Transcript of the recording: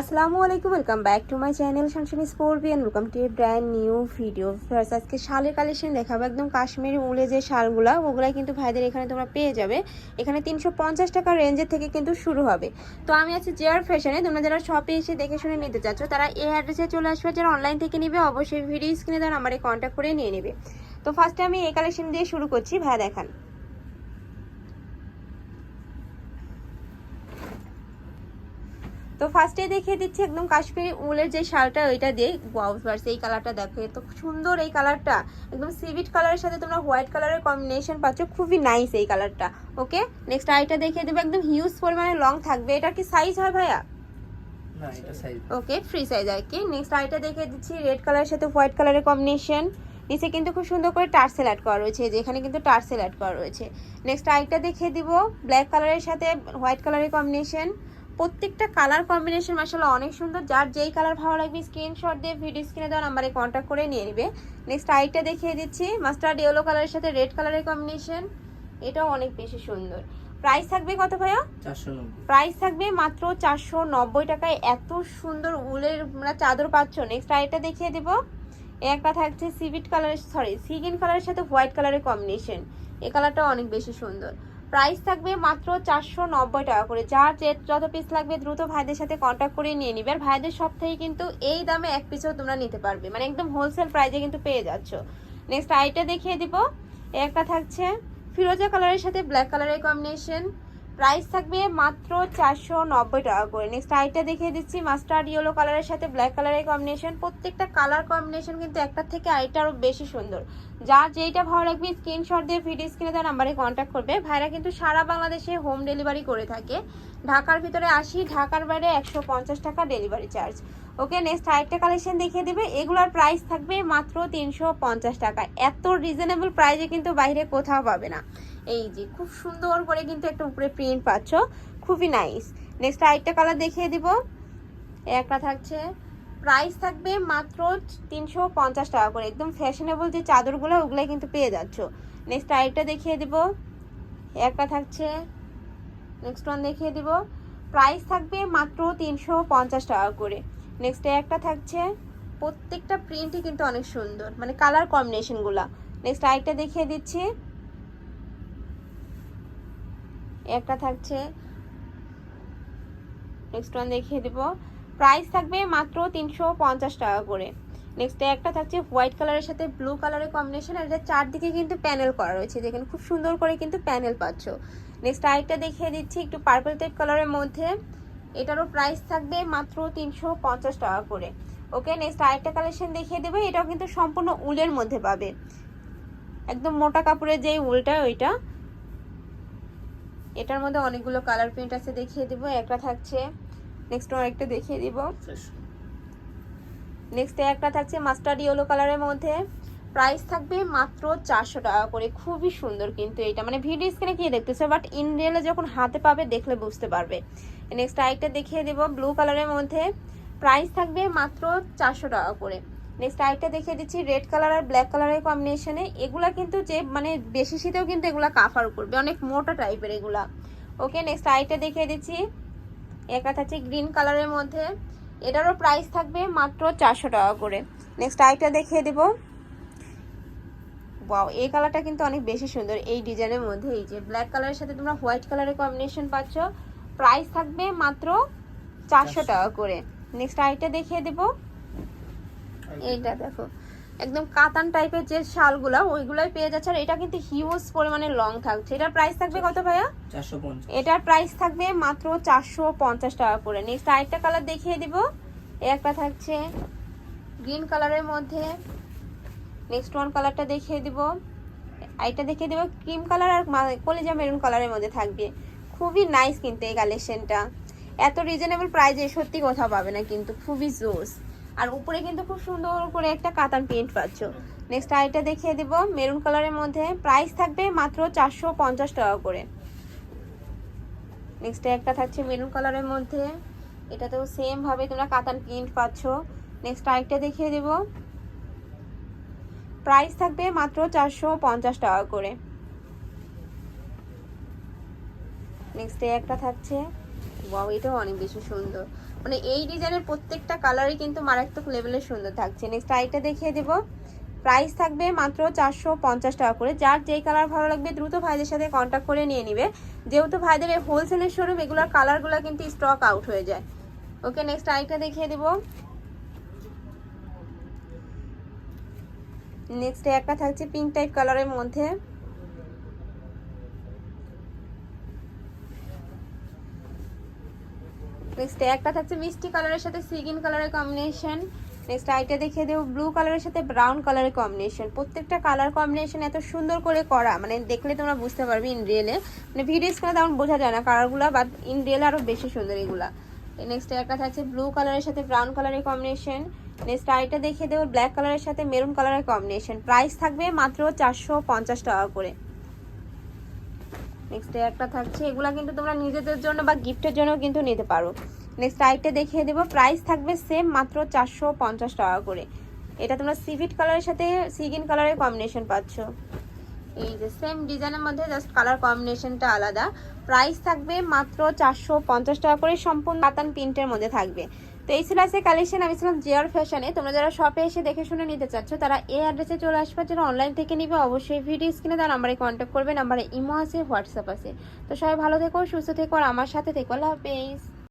আসসালামু আলাইকুম welcome back to my channel Shanshani স্পোর্বিয়ান welcome to a brand new video first আজকে শালের collection দেখাবো, একদম কাশ্মীরি উলে যে শালগুলো, ওগুলাই কিন্তু ভাইদের এখানে তোমরা পেয়ে যাবে। এখানে তিনশো পঞ্চাশ টাকা রেঞ্জের থেকে কিন্তু শুরু হবে। তো আমি আছি জেয়ার ফ্যাশনে তোমরা যারা শপে এসে দেখে শুনে নিতে চাচ্ছ, তারা এই অ্যাড্রেসে চলে আসবে, যারা অনলাইন থেকে নিবে, অবশ্যই ভিডিও স্ক্রিনে তারা আমার কন্ট্যাক্ট করে নিয়ে নেবে। তো ফার্স্টে আমি এই কালেকশন দিয়ে শুরু করছি, ভাইয়া দেখান। তো ফার্স্টে দেখিয়ে দিচ্ছি একদম কাশ্মীরি উলের যে শালটা ওইটা দিয়ে ফার্স এই কালারটা দেখো এত সুন্দর এই কালারটা একদম সিভিট কালারের সাথে তোমরা হোয়াইট কালারের কম্বিনেশন পাচ্ছ খুবই নাইস এই কালারটা ওকে নেক্সট আইটা দেখিয়ে দেবো একদম হিউজ পরিমাণে লং থাকবে। এটা কি সাইজ হয় ভাইয়া? ওকে ফ্রি সাইজ আর কি। নেক্সট আইটা দেখিয়ে দিচ্ছি রেড কালারের সাথে হোয়াইট কালারের কম্বিনেশন নিচে কিন্তু খুব সুন্দর করে টার্সেল অ্যাড করা রয়েছে যেখানে কিন্তু টার্সেল অ্যাড করা রয়েছে। নেক্সট আইটা দেখিয়ে দিব ব্ল্যাক কালারের সাথে হোয়াইট কালারের কম্বিনেশন প্রত্যেকটা কালার কম্বিনেশন মাসাল্লাহ অনেক সুন্দর। যার যেই কালার ভালো লাগবে স্ক্রিনশট দিয়ে ভিডিও স্ক্রিনে দেওয়া নাম্বারে কন্ট্যাক্ট করে নিয়ে নেবে। নেক্সট আইটা দেখিয়ে দিচ্ছি মাস্টার্ড ইয়েলো কালারের সাথে রেড কালারের কম্বিনেশন এটাও অনেক বেশি সুন্দর। প্রাইস থাকবে কত ভাইয়া? প্রাইস থাকবে মাত্র চারশো নব্বই টাকায়। এত সুন্দর উলের আমরা চাদর পাচ্ছ। নেক্সট আইটা দেখিয়ে দেবো। একটা থাকছে সিভিট কালারের সরি সিগিন কালারের সাথে হোয়াইট কালারের কম্বিনেশন এ কালারটা অনেক বেশি সুন্দর। প্রাইস থাকবে মাত্র চারশো নব্বই টাকা করে। যার যে যত পিস লাগবে দ্রুত ভাইদের সাথে কন্ট্যাক্ট করে নিয়ে নিবে। আর ভাইদের সব থেকে কিন্তু এই দামে এক পিসও তোমরা নিতে পারবে। মানে একদম হোলসেল প্রাইসে কিন্তু পেয়ে যাচ্ছ। নেক্সট আইটা দেখিয়ে দিব। একটা থাকছে ফিরোজা কালারের সাথে ব্ল্যাক কালারের কম্বিনেশন প্রাইস থাকবে মাত্র চারশো নব্বই টাকা করে। নেক্সট আইটা দেখিয়ে দিচ্ছি মাস্টার্ড ইয়েলো কালারের সাথে ব্ল্যাক কালারের কম্বিনেশন প্রত্যেকটা কালার কম্বিনেশন কিন্তু একটা থেকে আরেকটা আরও বেশি সুন্দর। যা যেইটা ভালো লাগবে স্ক্রিনশট দিয়ে ভিডিও স্ক্রিনে তার নাম্বারে কন্ট্যাক্ট করবে। ভাইরা কিন্তু সারা বাংলাদেশে হোম ডেলিভারি করে থাকে। ঢাকার ভিতরে আসি, ঢাকার বাইরে একশো পঞ্চাশ টাকা ডেলিভারি চার্জ ওকে নেক্সট আরেকটা কালেকশন দেখিয়ে দেবে। এগুলোর প্রাইস থাকবে মাত্র তিনশো পঞ্চাশ টাকা। এত রিজনেবল প্রাইসে কিন্তু বাইরে কোথাও পাবে না। এই যে, খুব সুন্দর করে কিন্তু একটা উপরে প্রিন্ট পাচ্ছ। খুবই নাইস নেক্সট আরেকটা কালার দেখিয়ে দিব। একটা থাকছে প্রাইস থাকবে মাত্র তিনশো পঞ্চাশ টাকা করে। একদম ফ্যাশনেবল যে চাদরগুলো ওগুলো কিন্তু পেয়ে যাচ্ছ। নেক্সট আরেকটা দেখিয়ে দিব। একটা থাকছে নেক্সট ওয়ান দেখিয়ে দিব। প্রাইস থাকবে মাত্র তিনশো পঞ্চাশ টাকা করে। নেক্সট একটা থাকছে। প্রত্যেকটা প্রিন্টই কিন্তু অনেক সুন্দর। মানে কালার কম্বিনেশনগুলো নেক্সট আরেকটা দেখিয়ে দিচ্ছি। একটা থাকছে। নেক্সট ওয়ান দেখিয়ে দিব। প্রাইস থাকবে মাত্র তিনশো পঞ্চাশ টাকা করে। নেক্সট একটা থাকছে হোয়াইট কালারের সাথে ব্লু কালারের কম্বিনেশন আর এটা চারদিকে কিন্তু প্যানেল করা রয়েছে। যেখানে খুব সুন্দর করে কিন্তু প্যানেল পাচ্ছ। নেক্সট আরেকটা দেখিয়ে দিচ্ছি একটু পার্পল টাইপ কালারের মধ্যে। এটারও প্রাইস থাকবে মাত্র তিনশো পঞ্চাশ টাকা করে। ওকে নেক্সট আরেকটা কালেকশন দেখিয়ে দেবে এটাও কিন্তু সম্পূর্ণ উলের মধ্যে পাবে। একদম মোটা কাপড়ের যেই উলটা ওইটা। এটার মধ্যে অনেকগুলো কালার প্রিন্ট আছে দেখিয়ে দিব একটা থাকছে নেক্সট আরেকটা দেখিয়ে দিব। নেক্সট একটা থাকছে মাস্টার্ড ইয়েলো কালারের মধ্যে। প্রাইস থাকবে মাত্র চারশো টাকা করে। খুবই সুন্দর কিন্তু এটা। মানে ভিডিও স্ক্রিনে কি দেখতেছে বাট ইন রিয়েলে যখন হাতে পাবে, দেখলে বুঝতে পারবে। নেক্সট আরেকটা দেখিয়ে দেব ব্লু কালারের মধ্যে প্রাইস থাকবে মাত্র চারশো টাকা করে। নেক্সট আরেকটা দেখিয়ে দিচ্ছি রেড কালার আর ব্ল্যাক কালারের কম্বিনেশনে এগুলা কিন্তু যে মানে বেশি শীতেও কিন্তু এগুলা কাফার করবে, অনেক মোটা টাইপের এগুলা। ওকে নেক্সট আরেকটা দেখিয়ে দিচ্ছি একটা থাকছে গ্রিন কালারের মধ্যে। এটারও প্রাইস থাকবে মাত্র চারশো টাকা করে। নেক্সট আরেকটা দেখিয়ে দেবো ওয়াও এই কালারটা কিন্তু অনেক বেশি সুন্দর। এই ডিজাইনের মধ্যে এই যে ব্ল্যাক কালারের সাথে তোমরা হোয়াইট কালারের কম্বিনেশন পাচ্ছ। প্রাইস থাকবে মাত্র চারশো টাকা করে। নেক্সট আরেকটা দেখিয়ে দেবো। এইটা দেখো। একদম কাতান টাইপের যে শালগুলো ওইগুলোই পেয়ে যাচ্ছে। আর এটা কিন্তু হিউজ পরিমাণে লং থাকছে। এটার প্রাইস থাকবে কত ভাইয়া? এটার প্রাইস থাকবে মাত্র চারশো পঞ্চাশ টাকা করে। নেক্সট আরেকটা কালার দেখিয়ে দিব। একটা থাকছে গ্রিন কালারের মধ্যে। নেক্সট ওয়ান কালারটা দেখিয়ে দিব। আরেকটা দেখিয়ে দিব ক্রিম কালার আর কলিজা মেরুন কালারের মধ্যে থাকবে। খুবই নাইস কিন্তু এই কালেকশনটা এত রিজনেবল প্রাইজে সত্যি কোথাও পাবে না কিন্তু, খুবই জোস আর উপরে কিন্তু খুব সুন্দর করে একটা কাতান প্রিন্ট পাচ্ছ। নেক্সট আইটা দেখিয়ে দিব মেরুন কালারের মধ্যে। প্রাইস থাকবে মাত্র চারশো পঞ্চাশ টাকা করে। নেক্সট একটা থাকছে মেরুন কালারের মধ্যে। এটাতেও সেম ভাবে তোমরা কাতান প্রিন্ট পাচ্ছ। নেক্সট আরেকটা দেখিয়ে দেব। প্রাইস থাকবে মাত্র চারশো পঞ্চাশ টাকা করে। নেক্সট একটা থাকছে। ওয়াও এটাও অনেক বেশি সুন্দর। মানে এই ডিজাইনের প্রত্যেকটা কালারই কিন্তু মারাত্মক লেভেলের সুন্দর থাকছে। নেক্সট আইটা দেখিয়ে দেবো। প্রাইস থাকবে মাত্র চারশো পঞ্চাশ টাকা করে। যার যেই কালার ভালো লাগবে দ্রুত ভাইদের সাথে কন্ট্যাক্ট করে নিয়ে নিবে। যেহেতু ভাইদের হোলসেলের শোরুম এগুলোর কালারগুলো কিন্তু স্টক আউট হয়ে যায়। ওকে নেক্সট আইটা দেখিয়ে দেবো। নেক্সট একটা থাকছে পিঙ্ক টাইপ কালারের মধ্যে। নেক্সট একটা থাকছে মিষ্টি কালারের সাথে সিগিন কালারের কম্বিনেশন নেক্সট আইটা দেখিয়ে দেবো ব্লু কালারের সাথে ব্রাউন কালারের কম্বিনেশন প্রত্যেকটা কালার কম্বিনেশন এত সুন্দর করে করা মানে দেখলে তোমরা বুঝতে পারবে ইন রিয়েলে মানে ভিডিও স্ক্রিনে তেমন বোঝা যায় না কালারগুলো বাট ইন রিয়েলে আরও বেশি সুন্দর এগুলা। নেক্সট একটা থাকছে ব্লু কালারের সাথে ব্রাউন কালারের কম্বিনেশন নেক্সট আইটা দেখিয়ে দেবো ব্ল্যাক কালারের সাথে মেরুন কালারের কম্বিনেশন প্রাইস থাকবে মাত্র চারশো পঞ্চাশ টাকা করে। নেক্সট একটা থাকছে, এগুলা কিন্তু তোমরা নিজেদের জন্য বা গিফটের জন্য কিন্তু নিতে পারো। নেক্সট আইটা দেখিয়ে দেবো প্রাইস থাকবে সেম মাত্র চারশো পঞ্চাশ টাকা করে। এটা তোমরা সিভিট কালারের সাথে সিগিন কালারের কম্বিনেশন পাচ্ছ। এই যে সেম ডিজাইনের মধ্যে জাস্ট কালার কম্বিনেশনটা আলাদা। প্রাইস থাকবে মাত্র চারশো পঞ্চাশ টাকা করে, সম্পূর্ণ পাতান প্রিন্টের মধ্যে থাকবে। তো এই ছিল আজকে কালেকশন আমি ছিলাম জিয়ার ফ্যাশনে তোমরা যারা শপে এসে দেখে শুনে নিতে চাচ্ছ, তারা এই অ্যাড্রেসে চলে আসবে যারা অনলাইন থেকে নিবে। অবশ্যই ভিডিও স্ক্রিনে তার নাম্বারে কন্ট্যাক্ট করবে নাম্বারে ইমো আছে হোয়াটসঅ্যাপ আছে। তো সবাই ভালো থেকো, সুস্থ থেকো, আর আমার সাথে থেকো। আল্লাহ হাফেজ।